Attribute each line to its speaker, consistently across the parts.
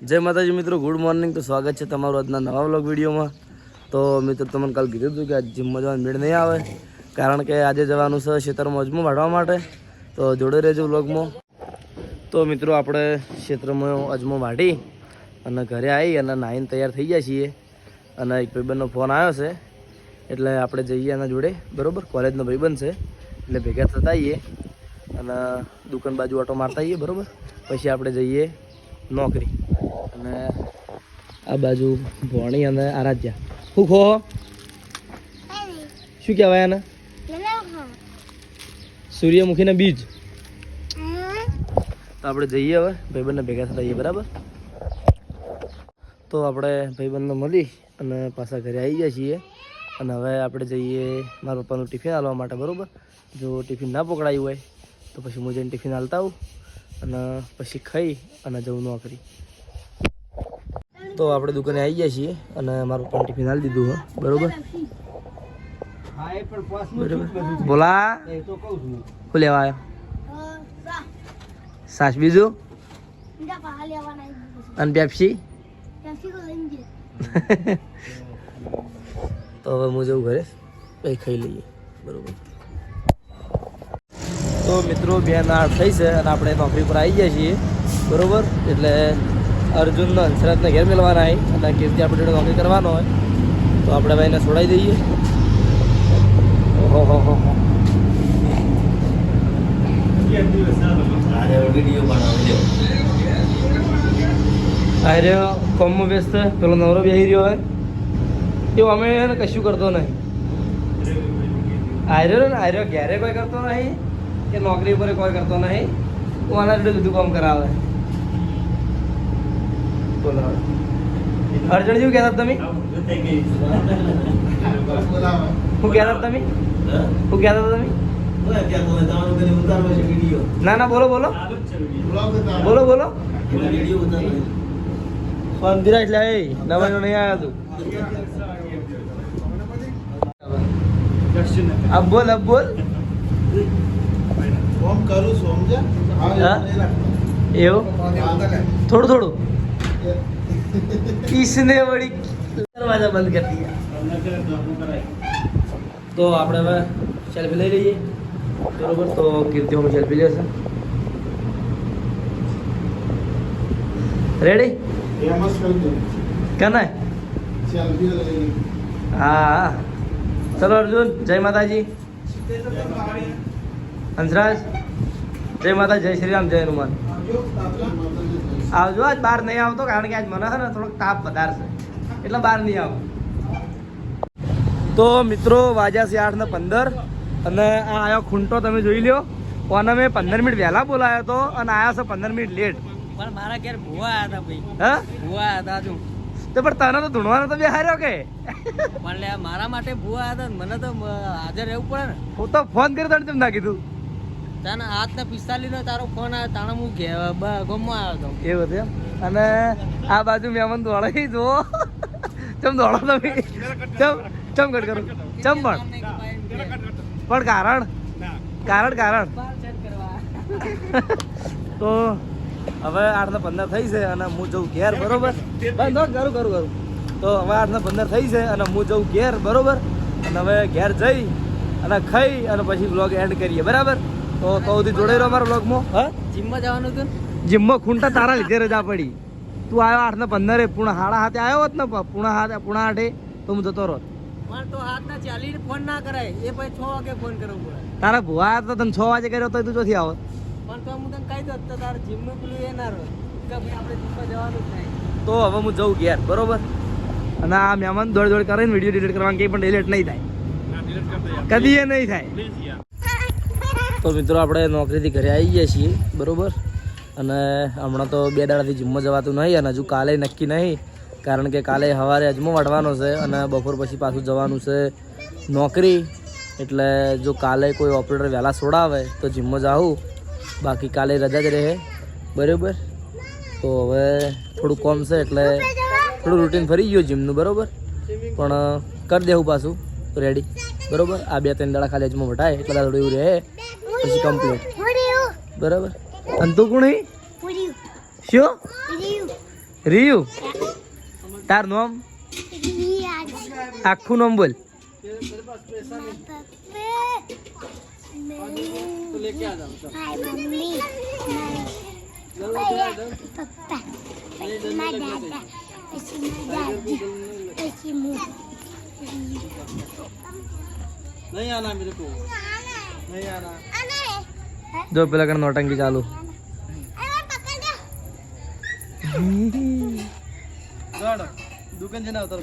Speaker 1: જય માતાજી મિત્રો, ગુડ મોર્નિંગ. તો સ્વાગત છે તમારું આજના નવા વ્લોગ વિડીયોમાં. તો મિત્રો, તમને કાલ કીધું હતું કે આજ જીમમાં જવાનું મેળ નહીં આવે, કારણ કે આજે જવાનું છે ક્ષેત્રમાં અજમો વાઢવા માટે. તો જોડે રહેજો વ્લોગમાં. તો મિત્રો, આપણે ક્ષેત્રમાં અજમો વાઢી અને ઘરે આવી અને નાહીને તૈયાર થઈ ગયા છીએ. અને એક ભાઈબંધનો ફોન આવ્યો છે, એટલે આપણે જઈએ એના જોડે, બરાબર? કોલેજનો ભાઈબંધ છે, એટલે ભેગા થતા આવીએ અને દુકાન બાજુ ઓટો મારતા આવીએ બરાબર? પછી આપણે જઈએ નોકરી. અને આ બાજુ ભોણી અને આરાધ્યા. શું ખો શું કહેવાય આને? સૂર્યમુખીના બીજ. તો આપણે જઈએ હવે, ભાઈબંધને ભેગા થતા જઈએ બરાબર? તો આપણે ભાઈબંધને મળી અને પાછા ઘરે આવી ગયા છીએ. અને હવે આપણે જઈએ મારા પપ્પાનું ટિફિન હાલવા માટે, બરાબર? જો ટિફિન ના પકડાયું હોય, તો પછી હું જઈને ટિફિન હાલતા આવું અને પછી ખાઈ અને જવું નોકરી. તો આપણે દુકાને આવી ગયા છીએ અને મારું પણ ટિફિન હાલી દીધું હે. બરોબર? બરોબર. બોલા. શું લેવા આવ્યો? સાસ બીજું? અને પેપ્સી? તો હવે હું જવું ઘરે. કંઈ ખાઈ લઈએ. બરોબર. તો મિત્રો બે નાળ થઈ છે અને આપણે નોકરી પર આવી ગયા છીએ. બરોબર? એટલે અર્જુનનો હંસરાજને ઘેર મેળવાના આવી અને કીર્તિ આપણે જોડે નોકરી કરવાનો હોય. તો આપણે ભાઈને છોડાવી દઈએ. ઓહો હો હો હો. કોમમાં વ્યસ્ત પેલો નવરો બેસી રહ્યો હોય. એવું અમે એને કશું કરતો નહીં. આર્યો ને આર્યો ઘેરે કોઈ કરતો નહીં. કે નોકરી પર કોઈ કરતો નહીં. હું આના જોડે બધું કામ કરાવે. બોલો અર્જુન શું કહેતા તમે? શું કહેતા તમે? શું કહેતા તમે? ના ના બોલો બોલો. બોલો બોલો. મંદિરા એટલે એ નવાઈનો નહીં આવ્યા તું. બોલ
Speaker 2: ઓમ કરું છું
Speaker 1: એવું? થોડું થોડું. ઈસને વળી દરવાજા બંધ કરી દીધા તો આપણે હવે સેલ્ફી લઈ લઈએ બરોબર તો કીર્તિ હું સેલ્ફી લેશે રેડી
Speaker 2: કને
Speaker 1: હા ચલો અર્જુન જય માતાજી હંસરાજ જય માતા જય શ્રી રામ જય હનુમાન આવજો આજ બહાર નહીં આવતો કારણ કે આજ મને છે ને થોડોક તાપ વધારશે. છે એટલે બહાર નહીં આવું. તો મિત્રો વાજા છે આઠ ને પંદર અને આ આવ્યો ખૂંટો તમે જોઈ લ્યો. અને મેં પંદર મિનિટ વહેલા બોલાયો હતો અને આવ્યા છે પંદર મિનિટ લેટ
Speaker 3: પણ મારા ઘેર ભૂવા આવ્યા હતા ભાઈ.
Speaker 1: હા?
Speaker 3: ભૂવા આવ્યા હતા
Speaker 1: તો પણ તને તો ધૂણવાનો તો બેહાર્યો કે?
Speaker 3: પણ લે મારા માટે ભૂવા હતા મને તો હાજર રહેવું પડે ને.
Speaker 1: હું તો ફોન કર્યો તને તેમ ના કીધું.
Speaker 3: તને આઠ ને પિસ્તાલીસ નો તારો ફોન આવ્યો તાણે હું ગામમાં આવ્યો હતો
Speaker 1: એવું છે એમ. અને આ બાજુ મહેમાન દોડાઈ જો ચમ દોડો તમે? ચમ ચમ કટ કરો? ચમ પણ? પણ કારણ? કારણ કારણ. તો હવે આઠ ને પંદર થઈ છે અને હું જઉં ઘેર બરોબર? કરું કરું કરું. તો હવે આઠ ને પંદર થઈ છે અને હું જઉં ઘેર બરોબર? અને હવે ઘેર જઈ અને ખાઈ અને પછી બ્લોગ એન્ડ કરીએ બરાબર? તો તો જોડે જોડે રહો મારા બ્લોગમાં હા?
Speaker 3: જીમમાં જવાનું હતું
Speaker 1: જીમમાં ખૂંટા તારા લીધે રજા પડી. તું આવ્યો આઠ ને પંદરે પૂણા હાડા હાથે આવ્યો હોત ને પૂણા હાથે પૂણા આઠે તો હું જતો રહો
Speaker 3: પણ તો હાથ ના ચાલીને ફોન ના કરાય. એ પછી છ વાગે ફોન કરવો પડે.
Speaker 1: તારા ભુવા તો તને છ વાગે કર્યો તો તું ચોથી આવો.
Speaker 3: પણ તો હું તને કહી દઉં તો તારે જીમનું પેલું એ ના રહે. કે ભાઈ આપણે જીમમાં જવાનું જ નહીં.
Speaker 1: તો હવે હું જઉં ઘેર બરોબર? અને આ મહેમાન દોડ દોડ કરીને વીડિયો ડિલીટ કરવાનું કંઈ પણ ડિલીટ નહીં થાય. કદી એ નહીં થાય. તો મિત્રો આપણે નોકરીથી ઘરે આવી ગયા છીએ, બરોબર? અને હમણાં તો બે દાડાથી જીમમાં જવાતું નહીં અને હજુ કાલે નક્કી નહીં, કારણ કે કાલે સવારે અજમો વાઢવાનો છે અને બપોર પછી પાછું જવાનું છે નોકરી. એટલે જો કાલે કોઈ ઓપરેટર વહેલા છોડાવે તો જીમમાં જાઉં. બાકી કાલે રજા જ રહે, બરાબર? તો હવે થોડું કોમ છે એટલે થોડું રૂટીન ફરી ગયું જીમનું, બરાબર? પણ કરી દેવું પાછું રેડી બરાબર? આ બે ત્રણ દાડા ખાલી અજમો વટાય એટલે થોડું એવું રહે. પછી કમ્પ્લીટ બરાબર અને તું કોણ હી? શું રિયુ તાર નામ આખું નામ બોલ
Speaker 3: तो लेके आ जाओ सब।
Speaker 4: मम्मी पप्पा माँ दादा પછી મારા દાદી પછી હું
Speaker 3: नहीं आना मेरे को नहीं आना
Speaker 1: જો પેલા કણ નોટંકી ચાલુ
Speaker 3: દુકાન જઈને આવતા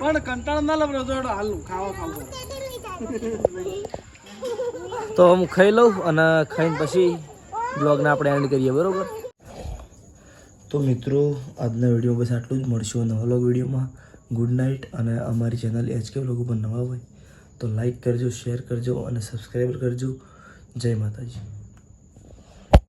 Speaker 3: પણ કંટાળ
Speaker 1: તો હું ખાઈ લઉં અને ખાઈને પછી બ્લોગને આપણે એન્ડ કરીએ બરોબર તો મિત્રો આજના વીડિયો બસ આટલું જ મળશું નવા વ્લોગ વિડીયોમાં ગુડ નાઇટ અને અમારી ચેનલ એચકે લોકો પણ નવા હોય. તો લાઈક કરજો શેર કરજો અને સબસ્ક્રાઈબ કરજો. જય માતાજી.